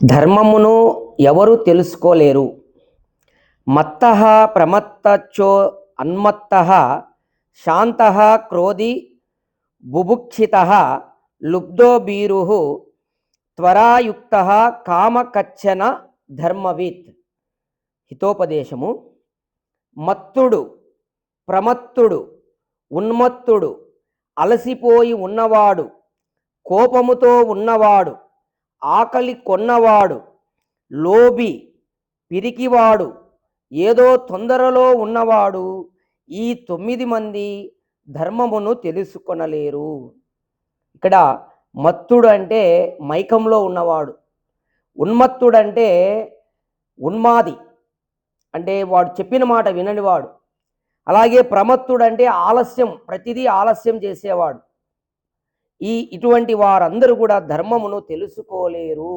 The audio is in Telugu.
ధర్మమును ఎవరు తెలుసుకోలేరు. మత్త ప్రమత్తచ్చో అన్మత్త శాంత క్రోధి బుభుక్షిత లుబ్ధో భీరు త్వరాయుక్త కామకచ్చన ధర్మవిత్. హితోపదేశము మత్తుడు ప్రమత్తుడు ఉన్మత్తుడు అలసిపోయి ఉన్నవాడు కోపముతో ఉన్నవాడు ఆకలి కొన్నవాడు లోబి పిరికివాడు ఏదో తొందరలో ఉన్నవాడు ఈ తొమ్మిది మంది ధర్మమును తెలుసుకొనలేరు. ఇక్కడ మత్తుడు అంటే మైకంలో ఉన్నవాడు. ఉన్మత్తుడు అంటే ఉన్మాది. అంటే వాడు చెప్పిన మాట విననివాడు. అలాగే ప్రమత్తుడు అంటే ఆలస్యం ప్రతిదీ ఆలస్యం చేసేవాడు. ఈ ఇటువంటి వారందరూ కూడా ధర్మమును తెలుసుకోలేరు.